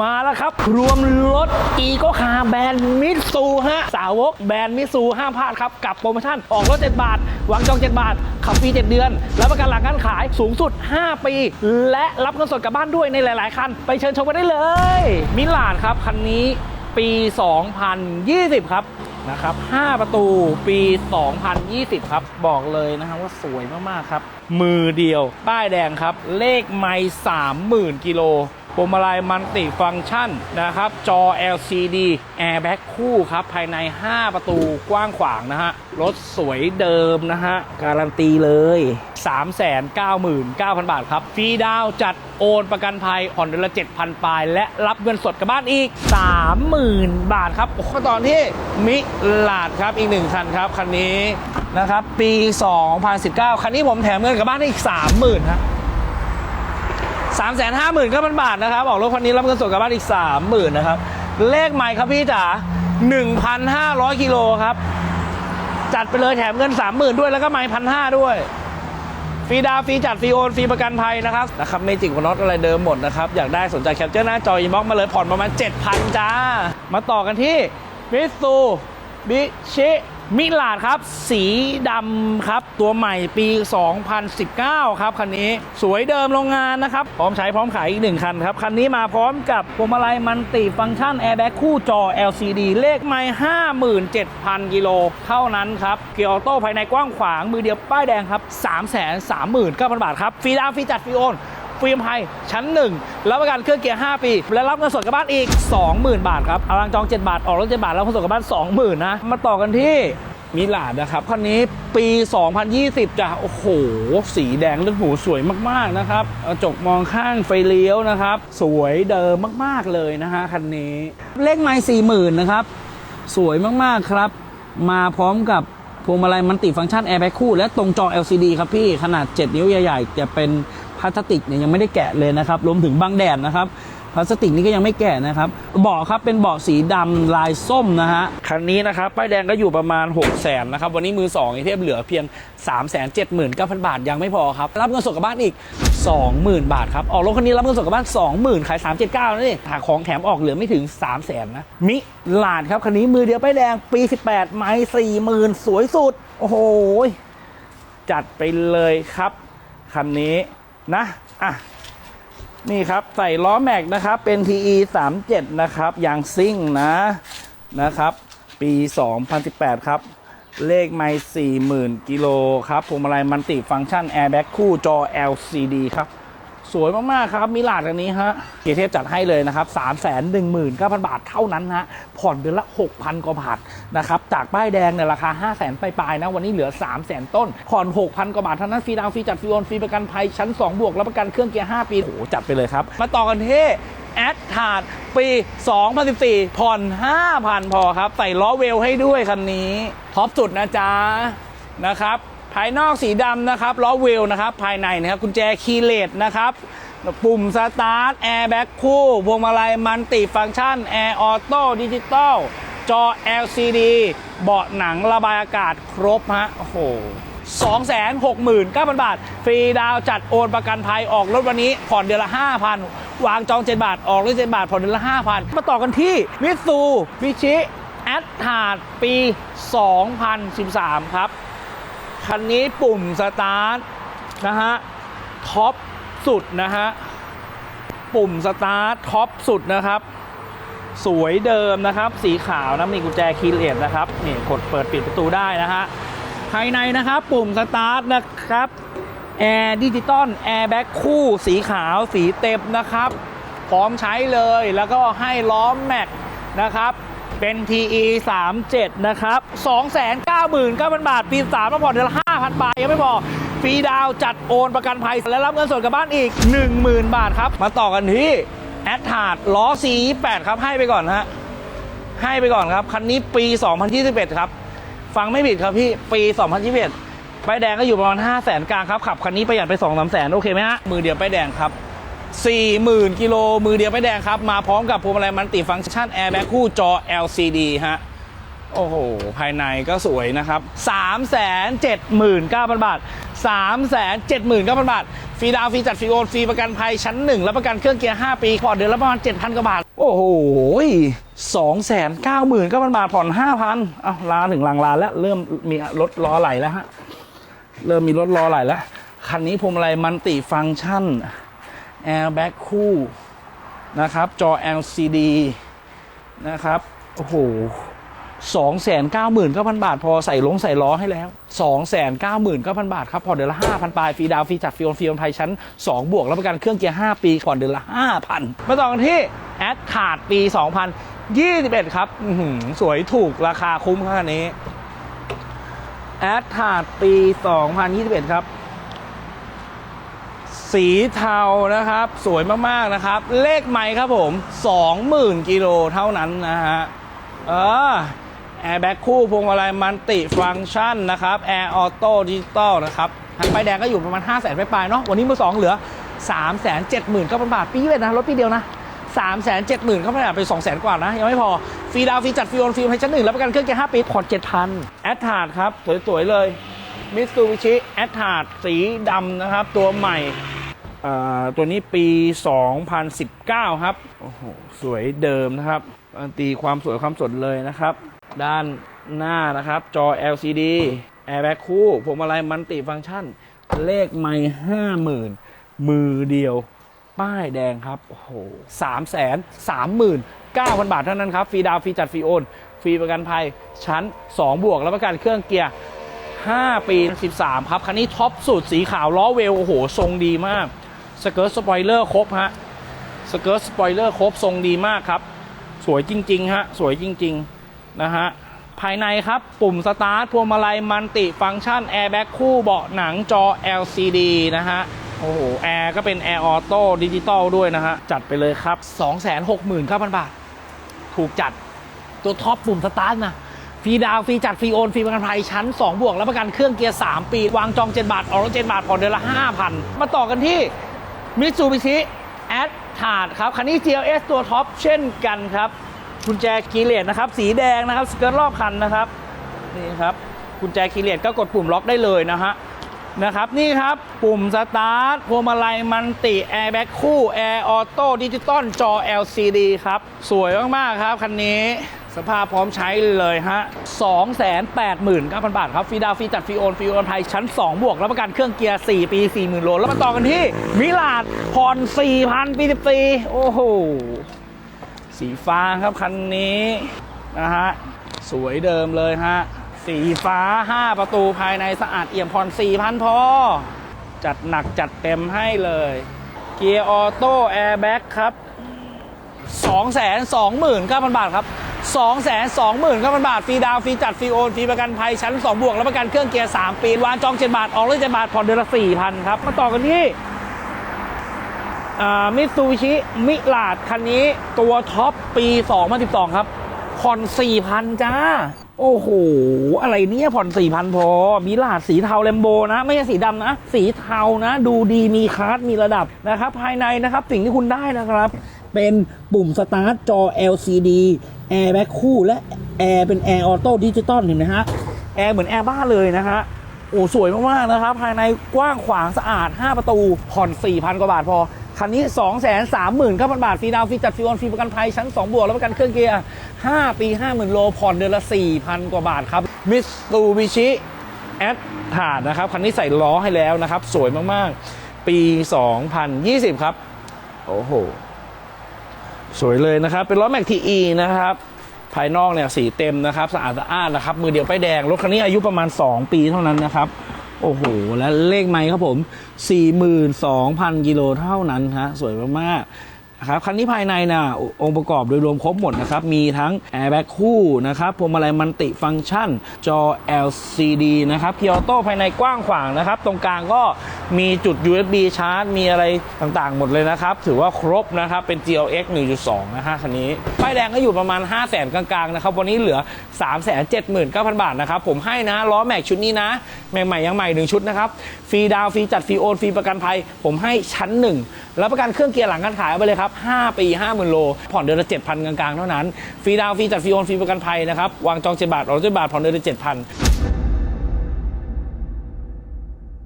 มาแล้วครับ รวมรถอีโกคาแบรนด์มิตซูฮะ สาวกแบรนด์มิตซูห้ามพลาดครับ กับโปรโมชั่น ออกรถ 7 บาท วางจอง 7 บาท ขับฟรี 7 เดือน รับประกันหลังการขายสูงสุด 5 ปี และรับเงินสดกลับบ้านด้วยในหลาย ๆ คัน ไปเชิญชมกันได้เลย มิลานครับ คันนี้ปี 2020 ครับนะครับ 5 ประตูปี 2020 ครับ บอกเลยนะครับว่าสวยมาก ๆ ครับ มือเดียว ป้ายแดงครับ เลขไม่30,000 กิโล พวงมาลัยมันติฟังก์ชันนะครับ จอ LCD Airbag คู่ครับ ภายใน 5 ประตูกว้างขวางนะฮะ รถสวยเดิมนะฮะ การันตีเลย 399,000 บาทครับ ฟรีดาวจัดโอนประกันภัยผ่อนเดือนละ 7,000 ปลาย และรับเงินสดกลับบ้านอีก 30,000 บาทครับโอ้โหตอนที่มิลาดครับอีกหนึ่งคันครับ คันนี้นะครับ ปี 2019 คันนี้ผมแถมเงินกลับบ้านอีก 30,000ครับ สามแสนห้าหมื่นก็พันบาทนะครับ ออกรถคันนี้รับเงินสดกลับบ้านอีกสามหมื่นนะครับ เลขใหม่ครับพี่จ๋าหนึ่งพันห้าร้อยกิโลครับ จัดไปเลยแถมเงินสามหมื่นด้วยแล้วก็ไม้พันห้าด้วยฟรีดาวฟรีจัดฟรีโอนฟรีประกันภัยนะครับนะครับไม่จริงกว่ารถอะไรเดิมหมดนะครับ อยากได้สนใจแคปเจอร์หน้าจออินบ็อกมาเลยผ่อนประมาณ 7,000 จ้า มาต่อกันที่มิตซูบิชิ มิลาดครับ สีดำครับ ตัวใหม่ปี 2019 ครับ คันนี้สวยเดิมโรงงานนะครับ พร้อมใช้พร้อมขายอีกหนึ่งคันครับ คันนี้มาพร้อมกับพวงมาลัยมันติฟังก์ชันแอร์แบ็กคู่จอ LCD เลขไม่57,000 กิโลเท่านั้นครับ เกียร์ออโต้ภายในกว้างขวาง มือเดียวป้ายแดงครับ 339,000 บาทครับฟรีดาวฟรีจัดฟรีโอน ฟิล์มไฮชั้น 1 รับประกันเครื่องเกียร์ 5 ปี และรับเงินสดกลับบ้านอีก 20,000 บาทครับอลังจอง 7 บาท ออกรถ7บาท รับเงินสดกลับบ้าน 20,000 นะ มาต่อกันที่มิลาดนะครับคันนี้ปี 2020จ้ะโอ้โห สีแดงเลือดหูสวยมากๆนะครับกระจกมองข้างไฟเลี้ยวนะครับ สวยเดิมมากๆเลยนะฮะคันนี้ เลขไม้40,000นนะครับ สวยมากๆครับ มาพร้อมกับพวงมาลัยมันติฟังก์ชันแอร์แบ็กคู่และตรงจอ LCD ครับพี่ ขนาด 7 นิ้วใหญ่ๆ จะเป็น พลาสติกเนี่ยยังไม่ได้แกะเลยนะครับรวมถึงบังแดดนะครับพลาสติกนี่ก็ยังไม่แกะนะครับเบาะครับเป็นเบาะสีดำลายส้มนะฮะคันนี้นะครับป้ายแดงก็อยู่ประมาณ 6 0 0 0 0นนะครับวันนี้มือ2องเทพเหลือเพียง 3 7 9 0 0 0 บาทยังไม่พอครับรับเงินสดกลับบ้านอีก 20,000 บาทครับออกรถคันนี้รับเงินสดกลับบ้าน 20,000ขาย379นะนี่หาของแถมออกเหลือไม่ถึง 3 0 0 0 0นนะมิลาดครับคันนี้มือเดียวป้ายแดงปี 18 ไม้40,000 สวยสุด โอ้โหจัดไปเลยครับคันนี้ นะอะนี่ครับใส่ล้อแม็กนะครับเป็น TE 37นะครับยางซิ่งนะนะครับ ปี 2018 ครับ เลขไม่40,000 กิโลครับพวงมาลัยมันติฟังก์ชันแอร์แบ็กคู่จอ LCD ครับ สวยมาก ๆ ครับ มิลาดอันนี้ฮะเกียร์เทพจัดให้เลยนะครับ 3 1 9 0 0 0 บาทเท่านั้นฮะ ผ่อนเดือนละ 6,000 กว่าบาทนะครับ จากป้ายแดงเนี่ยราคา 5 0 0 0 0 0ปลายๆนะ วันนี้เหลือ 3 0 0 0 0 0 ต้น ผ่อน 6,000 กว่าบาทเท่านั้น ฟรีดาวน์ฟรีจัดฟรีโอนฟรีประกันภัย ชั้น 2 บวก รับประกันเครื่องเกียร์ 5 ปี โอ้โห จัดไปเลยครับ มาต่อกันที่แอดทาดปี 2014 ผ่อน 5,000 พอครับ ใส่ล้อเวลให้ด้วยคันนี้ ท็อปสุดนะจ๊ะนะครับ ภายนอกสีดำนะครับล้อเวลนะครับ ภายในนะครับกุญแจคีย์เลสนะครับ ปุ่มสตาร์ทแอร์แบ็กคู่พวงมาลัยมันติฟังก์ชันแอร์ออโต้ดิจิตอลจอ LCD เบาะหนังระบายอากาศครบฮะโอ้โห269,000 บาท ฟรีดาวจัดโอนประกันภัยออกรถวันนี้ ผ่อนเดือนละ 5,000 วางจอง 7 บาท ออกรถ7บาท ผ่อนเดือนละ 5,000 มาต่อกันที่มิตซูบิชิแอดทาดปี 2013 ครับ คันนี้ปุ่มสตาร์ทนะฮะท็อปสุดนะฮะปุ่มสตาร์ทท็อปสุดนะครับ สวยเดิมนะครับ สีขาวนะมีกุญแจคีย์เลสนะครับนี่กดเปิดปิดประตูได้นะฮะภายในนะครับปุ่มสตาร์ทนะครับแอร์ดิจิตอลแอร์แบ็คคู่สีขาวสีเต็มนะครับ พร้อมใช้เลยแล้วก็ให้ล้อมแม็กนะครับ เป็น TE 37 นะครับ 299,000 บาท ปี3มาผ่อนเดือนละ5,000 บาท ยังไม่พอฟรีดาวจัดโอนประกันภัย และรับเงินสดกลับบ้านอีก 10,000 บาทครับ มาต่อกันที่แอดทาร์ดล้อ C8 ครับ ให้ไปก่อนฮะ ให้ไปก่อนครับ คันนี้ปี 2021 ครับ ฟังไม่ผิดครับพี่ ปี 2021ป้ายแดงก็อยู่ประมาณ 5 0 0แสนกลางครับ ขับคันนี้ประหยัดไป 2 3แสนโอเคไหมฮะ มือเดียวป้ายแดงครับ 40,000 กิโลมือเดียวป้ายแดงครับ มาพร้อมกับพวงมาลัยมันติฟังก์ชันแอร์แบ็คคู่จอ LCD ฮะโอ้โห ภายในก็สวยนะครับ 379,000 บาท 379,000 บาท ฟรีดาวฟรีจัดฟรีโอนฟรีประกันภัยชั้นหนึ่งแล้วประกันเครื่องเกียร์ 5 ปีผ่อนเดือนละประมาณ 7,000 กว่าบาท โอ้โหสองแสนเก้าหมื่นก็พันบาท ผ่อน 5,000อ้าวลาถึงหลังลานแล้ว เริ่มมีรถล้อไหลแล้วฮะ เริ่มมีรถล้อไหลแล้ว คันนี้พวงมาลัยมันติฟังก์ชัน แอร์แบ็คคู่นะครับจอ LCD นะครับ โอ้โหสองแสนเก้าหมื่นเก้าพันบาท พอใส่ลงใส่ล้อให้แล้วสองแสนเก้าหมื่นเก้าพันบาทครับผ่อนเดือนละห้าพันปลายฟรีดาวฟรีจัดฟรีโอนฟรีโอนภัยชั้นสองบวกแล้วประกันเครื่องเกียร์ห้าปีผ่อนเดือนละห้าพันมาต่อกันที่แอดขาดปีสองพันยี่สิบเอ็ดครับอื้อหือสวยถูกราคาคุ้มครับอันนี้แอดขาดปีสองพันยี่สิบเอ็ดครับ สีเทานะครับ สวยมากๆนะครับ เลขไมค์ครับผม 20,000กิโลเท่านั้นนะฮะเออแอร์แบ็คคู่พวงมาลัยมันติฟังก์ชันนะครับแอร์ออโต้ดิจิตอลนะครับไฟแดงก็อยู่ประมาณ 5 0 0 0 0 0ปลายๆเนาะวันนี้มือสองเหลือ 3 7 0 0 0 0ก็เป็นบาทปีเดียนะ รถปีเดียวนะ 3 7 0 0 0 0ก็ไม่ได้ไป 2 0 0 0 0 0 กว่านะ ยังไม่พอ ฟรีดาวฟรีจัดฟรีโอนฟรีให้ชั้นหนึ่งแล้วประกันเครื่องเกียร์5ปีผ่อน7,000แอดทาร์ดครับ สวย ๆ เลยมิตซูบิชิแอดทาร์ดสีดำนะครับ ตัวใหม่ ตัวนี้ปี 2019 ครับ โอ้โห สวยเดิมนะครับมันตีความสวยความสดเลยนะครับ ด้านหน้านะครับ จอ LCD Airbag คู่พวงมาลัยมันติฟังก์ชัน เลขไม่ห้าหมื่นมือเดียว ป้ายแดงครับ โอ้โหสามแสนสามหมื่นเก้าพันบาทเท่านั้นครับ ฟรีดาวฟรีจัดฟรีโอน ฟรีประกันภัย ชั้น 2 บวกแล้วประกันเครื่องเกียร์5 ปี 13 ครับ คันนี้ท็อปสุดสีขาวล้อเวล โอ้โห ทรงดีมาก สเกิร์ตสปอยเลอร์ครบฮะสเกิร์ตสปอยเลอร์ครบทรงดีมากครับ สวยจริงๆฮะสวยจริงๆนะฮะภายในครับปุ่มสตาร์ทพวงมาลัยมันติฟังก์ชันแอร์แบ็คคู่เบาะหนังจอ LCD นะฮะโอ้โหแอร์ก็เป็นแอร์ออโต้ดิจิตอลด้วยนะฮะ จัดไปเลยครับ 269,000 บาท ถูกจัดตัวท็อปปุ่มสตาร์ทนะฟรีดาวฟรีจัดฟรีโอนฟรีประกันภัยชั้น 2 บวก แล้วประกันเครื่องเกียร์ 3 ปี วางจอง 7 บาท ออกรถ7บาทผ่อนเดือนละ 5,000 มาต่อกันที่ มิตซูบิชิแอดถาดครับ คันนี้ GLS ตัวท็อปเช่นกันครับกุญแจคีเลสนะครับ สีแดงนะครับ สเกิร์ตรอบคันนะครับ นี่ครับกุญแจคีย์เลสก็กดปุ่มล็อกได้เลยนะฮะนะครับ นี่ครับ ปุ่มสตาร์ทพวงมาลัยมันติแอร์แบ็คคู่แอร์ออโต้ดิจิตอลจอ LCD ครับ สวยมาก ๆ ครับ คันนี้สภาพพร้อมใช้เลยฮะ 289,000 บาทครับฟรีดาวฟรีจัดฟรีโอนฟรีโอนไทยชั้น 2 บวกแล้วประกันเครื่องเกียร์ 4 ปี 40,000 โล แล้วมาต่อกันที่มิลาดผ่อน 4,000 ปี14โอ้โห สีฟ้าครับคันนี้ นะฮะ สวยเดิมเลยฮะ สีฟ้า 5 ประตูภายในสะอาดเอี่ยมผ่อน 4,000 พอ จัดหนักจัดเต็มให้เลย เกียร์ออโต้แอร์แบ็กครับ 229,000 บาทครับ 229,000บาทฟรีดาวฟรีจัดฟรีโอนฟรีประกันภัยชั้น 2 บวก แล้วประกันเครื่องเกียร์ 3 ปีวางจอง 7 บาท ออกรถ7บาท ผ่อนเดือนละ 4,000 ครับ มาต่อกันที่มิตซูบิชิมิลาดคันนี้ตัวท็อปปี 2012 ครับ ผ่อน 4,000 จ้า โอ้โห อะไรเนี่ยผ่อน 4,000 พอ มิลาดสีเทาแลมโบนะ ไม่ใช่สีดำนะ สีเทานะ ดูดีมีคลาสมีระดับนะครับ ภายในนะครับ สิ่งที่คุณได้นะครับ เป็นปุ่มสตาร์ทจอ LCD แอร์แบ็คคู่และแอร์เป็นแอร์ออโต้ดิจิตอลเห็นไหมฮะแอร์เหมือนแอร์บ้านเลยนะฮะโอ้สวยมากๆนะครับ ภายในกว้างขวางสะอาด 5 ประตู ผ่อน 4,000 กว่าบาทพอ คันนี้ 2 3 9 0 0 0 บาท ฟรีดาวฟรีจัดฟรีออนฟรีประกันภัยชั้น 2 บวก แล้วประกันเครื่องเกียร์ 5 ปี 50,000 โล ผ่อนเดือนละ 4,000 กว่าบาทครับมิตซูบิชิแอดถาดนะครับ คันนี้ใส่ล้อให้แล้วนะครับ สวยมากๆ ปี 2020 ครับ โอ้โห สวยเลยนะครับ เป็นล้อแม็กทีอีนะครับ ภายนอกเนี่ยสีเต็มนะครับ สะอาดสะอาดนะครับ มือเดียวป้ายแดง รถคันนี้อายุประมาณ 2 ปีเท่านั้นนะครับ โอ้โห และเลขไม้ครับผม 42,000 กิโลเท่านั้นฮะ สวยมากๆ นะครับคันนี้ภายในนะองค์ประกอบโดยรวมครบหมดนะครับ มีทั้งแอร์แบ็คคู่นะครับพวงมาลัยมันติฟังก์ชัน จอ LCD นะครับเกียร์ออโต้ภายในกว้างขวางนะครับ ตรงกลางก็มีจุด USB ชาร์จ มีอะไรต่างๆ หมดเลยนะครับ ถือว่าครบนะครับ เป็น GLX 1.2 นะฮะคันนี้ ป้ายแดงก็อยู่ประมาณ 5 0 0 0 0 0กลางๆ นะครับ วันนี้เหลือ 379,000 บาทนะครับ ผมให้นะ ล้อแม็กชุดนี้นะ ใหม่ๆ ยังใหม่หนึ่งชุดนะครับ ฟรีดาวฟรีจัดฟรีโอนฟรีประกันภัย ผมให้ชั้นหนึ่งแล้วประกันเครื่องเกียร์หลังการขายเอาไปเลยครับ5 ปี 50,000 โล ผ่อนเดือนละ 7,000 กลางๆ เท่านั้น ฟรีดาวฟรีจัดฟรีโอนฟรีประกันภัยนะครับ วางจองเจ็ดบาทออก7บาท ผ่อนเดือนละ 7,000